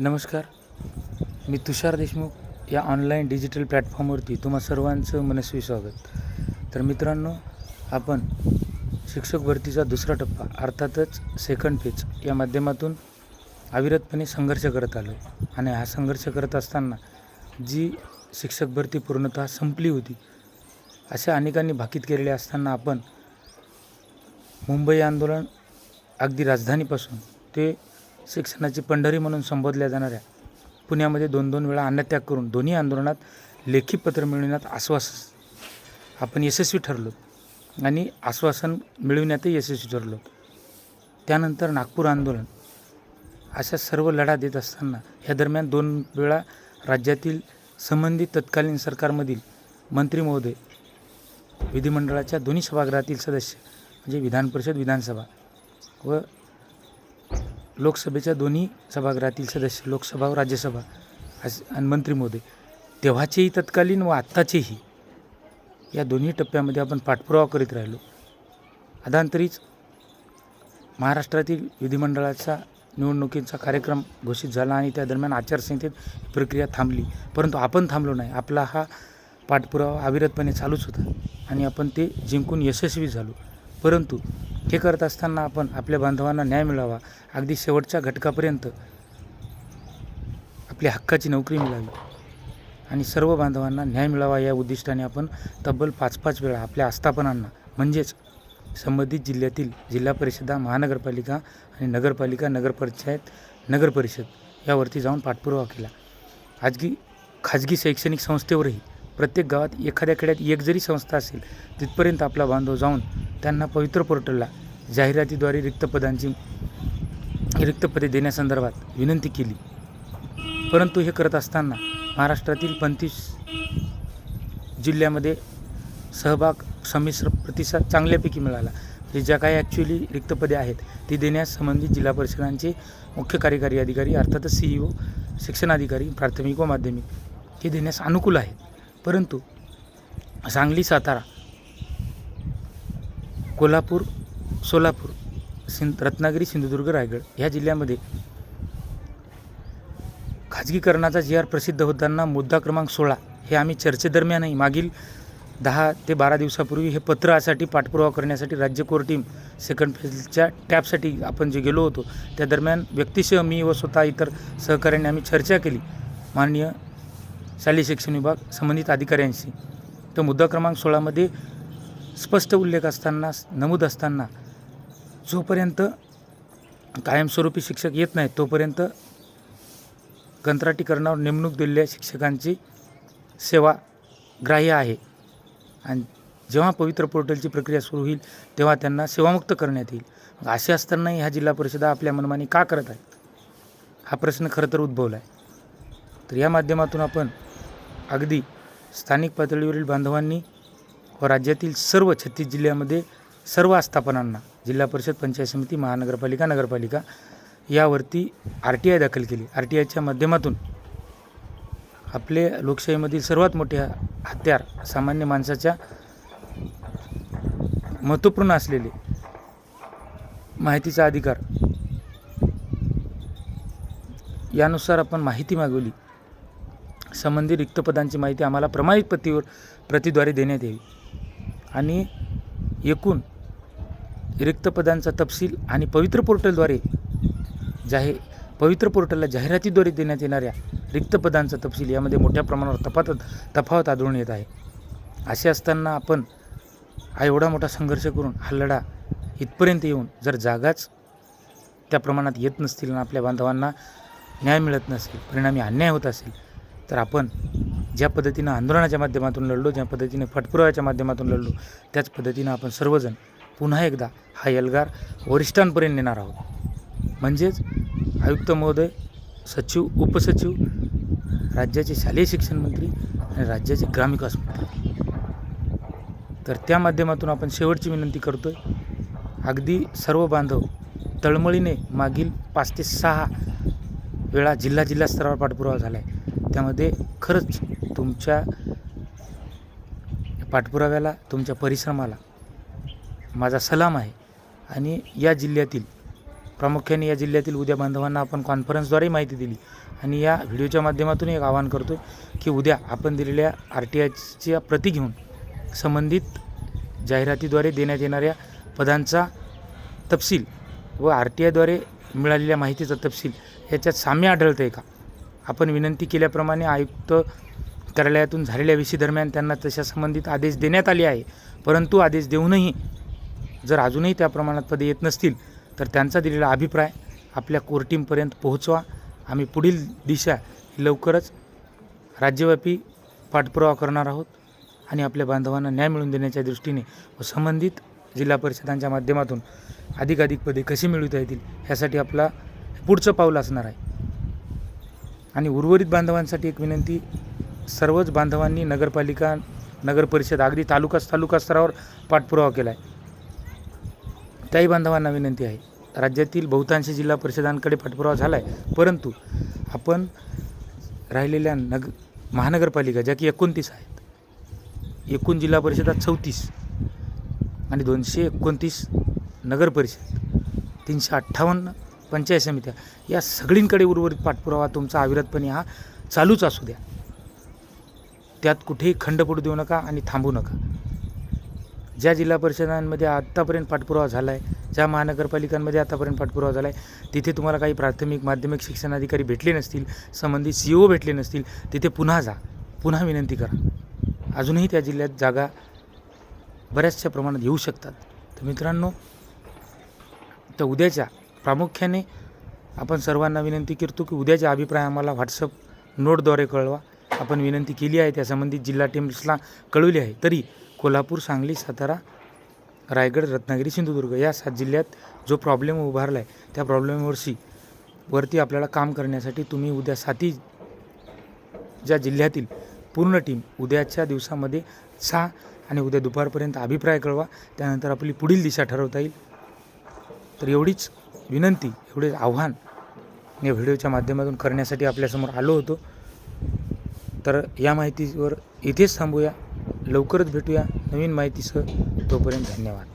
नमस्कार. मी तुषार देशमुख या online digital प्लॅटफॉर्मवरती तुम्हा सर्वांचं मनस्वी स्वागत. तर मित्रांनो आपण शिक्षक भरतीचा दुसरा टप्पा अर्थातच सेकंड फेज या माध्यमातून अविरतपणे संघर्ष करत आलो आणि हा संघर्ष करत असताना जी शिक्षक भरती पूर्णतः संपली होती अशा अनेकांनी भाकीत केलेले असताना आपण मुंबई आंदोलन अगदी राजधानीपासून ते शिक्षणाची पंढरी म्हणून संबोधल्या जाणाऱ्या. पुण्यामध्ये दोन दोन वेळा अन्नत्याग करून दोन्ही आंदोलनात लेखी पत्र मिळविण्यात आश्वास आपण यशस्वी ठरलो आणि आश्वासन मिळविण्यातही यशस्वी ठरलो. त्यानंतर नागपूर आंदोलन. अशा सर्व लढा देत असताना ह्या दरम्यान दोन वेळा राज्यातील संबंधित तत्कालीन सरकारमधील मंत्री महोदय विधिमंडळाच्या दोन्ही सभागृहातील सदस्य म्हणजे विधान परिषद विधानसभा व लोकसभेच्या दोन्ही सभागृहातील सदस्य लोकसभा व राज्यसभा आणि मंत्री महोदय तेव्हाचेही तत्कालीन व आत्ताचेही या दोन्ही टप्प्यामध्ये आपण पाठपुरावा करीत राहिलो. अदांतरीच महाराष्ट्रातील विधिमंडळाचा निवडणुकीचा कार्यक्रम घोषित झाला आणि त्या दरम्यान आचारसंहितेत प्रक्रिया थांबली. परंतु आपण थांबलो नाही. आपला हा पाठपुरावा अविरतपणे चालूच होता आणि आपण ते जिंकून यशस्वी झालो. परंतु हे करत असताना आपण आपल्या बांधवांना न्याय मिळावा. अगदी शेवटच्या घटकापर्यंत आपल्या हक्काची नोकरी मिळावी. आणि सर्व बांधवांना न्याय मिळावा या उद्दिष्टाने आपण तब्बल पाच पाच वेळा आपल्या आस्थापनांना म्हणजेच संबंधित जिल्ह्यातील जिल्हा परिषदा महानगरपालिका आणि नगरपालिका नगरपंचायत नगरपरिषद यावरती जाऊन पाठपुरावा केला. खाजगी खाजगी शैक्षणिक संस्थेवरही प्रत्येक गावात एखाद्या खेड्यात एक जरी संस्था असेल तिथपर्यंत आपला बांधव जाऊन त्यांना पवित्र पोर्टलला जाहिरातीद्वारे रिक्तपदांची रिक्तपदे देण्यासंदर्भात विनंती केली. परंतु हे करत असताना महाराष्ट्रातील पंतीस जिल्ह्यामध्ये सहभाग संमिश्र प्रतिसाद चांगल्यापैकी मिळाला. म्हणजे ज्या काही ॲक्च्युली रिक्तपदे आहेत ती देण्यास संबंधित जिल्हा परिषदांचे मुख्य कार्यकारी अधिकारी अर्थातच सी ई ओ शिक्षणाधिकारी प्राथमिक व माध्यमिक हे देण्यास अनुकूल आहेत. परंतु सांगली सातारा कोल्हापूर सोलापूर सिंध रत्नागिरी सिंधुदुर्ग रायगड ह्या जिल्ह्यामध्ये खाजगीकरणाचा जी आर प्रसिद्ध होताना मुद्दा क्रमांक सोळा हे आम्ही चर्चेदरम्यानही मागील दहा ते बारा दिवसापूर्वी हे पत्र यासाठी पाठपुरावा करण्यासाठी राज्य कोर टीम सेकंड फेजच्या टॅबसाठी आपण जे गेलो होतो त्या दरम्यान व्यक्तिशः मी व स्वतः इतर सहकाऱ्यांनी आम्ही चर्चा केली. माननीय शालेय शिक्षण विभाग संबंधित अधिकाऱ्यांशी. तर मुद्दा क्रमांक सोळामध्ये स्पष्ट उल्लेख असताना नमूद असताना जोपर्यंत कायमस्वरूपी शिक्षक येत नाहीत तोपर्यंत कंत्राटीकरणावर नेमणूक दिलेल्या शिक्षकांची सेवा ग्राह्य आहे. आणि जेव्हा पवित्र पोर्टलची प्रक्रिया सुरू होईल तेव्हा त्यांना सेवामुक्त करण्यात येईल. असे असतानाही ह्या जिल्हा परिषदा आपल्या मनमानी का करत आहेत? हा प्रश्न खरं तर उद्भवला आहे तर या माध्यमातून आपण अगदी स्थानिक पातळीवरील बांधवांनी व राज्यातील सर्व छत्तीस जिल्ह्यामध्ये सर्व आस्थापनांना जिल्हा परिषद पंचायत समिती महानगरपालिका नगरपालिका यावरती आर टी आय दाखल केली. आर टी आयच्या माध्यमातून आपले लोकशाहीमधील सर्वात मोठे हत्यार सामान्य माणसाच्या महत्त्वपूर्ण असलेले माहितीचा अधिकार यानुसार आपण माहिती मागवली. संबंधित रिक्त पदांची माहिती आम्हाला प्रमाणित पतीवर प्रतीद्वारे देण्यात यावी. आणि एकूण रिक्त पदांचा तपशील आणि पवित्र पोर्टलद्वारे जाहीर पवित्र पोर्टलला जाहिरातीद्वारे देण्यात येणाऱ्या रिक्त पदांचा तपशील यामध्ये मोठ्या प्रमाणावर तफावत तफावत आढळून येत आहे. असे असताना आपण हा एवढा मोठा संघर्ष करून हा लढा इथपर्यंत येऊन जर जागाच त्या प्रमाणात येत नसतील आणि आपल्या बांधवांना न्याय मिळत नसेल परिणामी अन्याय होत असेल तर आपण ज्या पद्धतीनं आंदोलनाच्या माध्यमातून लढलो ज्या पद्धतीने फटपुराव्याच्या माध्यमातून लढलो त्याच पद्धतीनं आपण सर्वजण पुन्हा एकदा हा एल्गार वरिष्ठांपर्यंत नेणार आहोत. म्हणजेच आयुक्त महोदय सचिव उपसचिव राज्याचे शालेय शिक्षण मंत्री आणि राज्याचे ग्रामविकास मंत्री. तर त्या माध्यमातून आपण शेवटची विनंती करतो आहे अगदी सर्व बांधव तळमळीने मागील पाच ते सहा वेळा जिल्हा जिल्हा स्तरावर पाठपुरावा झाला आहे त्यामध्ये खरंच तुमच्या पाठपुराव्याला तुमच्या परिश्रमाला माझा सलाम आहे. आणि या जिल्ह्यातील प्रामुख्याने या जिल्ह्यातील उद्या बांधवांना आपण कॉन्फरन्सद्वारे माहिती दिली. आणि या व्हिडिओच्या माध्यमातून एक आवाहन करतो की उद्या आपण दिलेल्या आर टी आयच्या प्रती घेऊन संबंधित जाहिरातीद्वारे देण्यात येणाऱ्या पदांचा तपशील व आर टी आयद्वारे मिळालेल्या माहितीचा तपशील याच्यात साम्य आढळतं आहे का? आपण विनंती केल्याप्रमाणे आयुक्त कार्यालयातून झालेल्या विषय दरम्यान त्यांना तशा संबंधित आदेश देण्यात आले आहे. परंतु आदेश देऊनही जर अजूनही त्या प्रमाणात पदे येत नसतील तर त्यांचा दिलेला अभिप्राय आपल्या कोर टीमपर्यंत पोहोचवा. आम्ही पुढील दिशा लवकरच राज्यव्यापी पाठपुरावा करणार आहोत आणि आपल्या बांधवांना न्याय मिळवून देण्याच्या दृष्टीने व संबंधित जिल्हा परिषदांच्या माध्यमातून अधिकाधिक पदे कशी मिळवता येतील ह्यासाठी आपला पुढचं पाऊल असणार आहे. आणि उर्वरित बांधवांसाठी एक विनंती सर्वच बांधवांनी नगरपालिका नगरपरिषद अगदी तालुका तालुका स्तरावर पाठपुरावा केला आहे त्याही बांधवांना विनंती आहे. राज्यातील बहुतांश जिल्हा परिषदांकडे पाठपुरावा झाला आहे परंतु आपण राहिलेल्या नग महानगरपालिका ज्या की एकोणतीस आहेत एकूण जिल्हा परिषदात चौतीस आणि दोनशे एकोणतीस नगरपरिषद तीनशे अठ्ठावन्न पंचायत समित्या या सगळींकडे उर्वरित पाठपुरावा तुमचा अविरतपणे हा चालूच असू द्या. त्यात कुठेही खंड पडू देऊ नका आणि थांबू नका. ज्या जिल्हा परिषदांमध्ये आत्तापर्यंत पाठपुरावा झाला आहे ज्या महानगरपालिकांमध्ये आतापर्यंत पाठपुरावा झाला आहे तिथे तुम्हाला काही प्राथमिक माध्यमिक शिक्षण अधिकारी भेटले नसतील संबंधित सी ओ भेटले नसतील तिथे पुन्हा जा. पुन्हा विनंती करा. अजूनही त्या जिल्ह्यात जागा बऱ्याचशा प्रमाणात येऊ शकतात. तर मित्रांनो तर उद्याच्या प्रामुख्याने आपण सर्वांना विनंती करतो की उद्याच्या अभिप्राय आम्हाला व्हॉट्सअप नोटद्वारे कळवा. आपण विनंती केली आहे त्यासंबंधी जिल्हा टीम्सला कळवली आहे. तरी कोल्हापूर सांगली सातारा रायगड रत्नागिरी सिंधुदुर्ग या सात जिल्ह्यात जो प्रॉब्लेम उभारला आहे त्या प्रॉब्लेमवरशी वरती आपल्याला काम करण्यासाठी तुम्ही उद्या साती ज्या जिल्ह्यातील पूर्ण टीम उद्याच्या दिवसामध्ये सहा आणि उद्या दुपारपर्यंत अभिप्राय कळवा. त्यानंतर आपली पुढील दिशा ठरवता येईल. तर एवढीच. विनंती एवढे आव्हान या व्हिडिओच्या माध्यमातून करण्यासाठी आपल्यासमोर आलो होतो. तर या माहितीवर इथेच थांबूया. लवकरच भेटूया नवीन माहितीसह. तोपर्यंत धन्यवाद.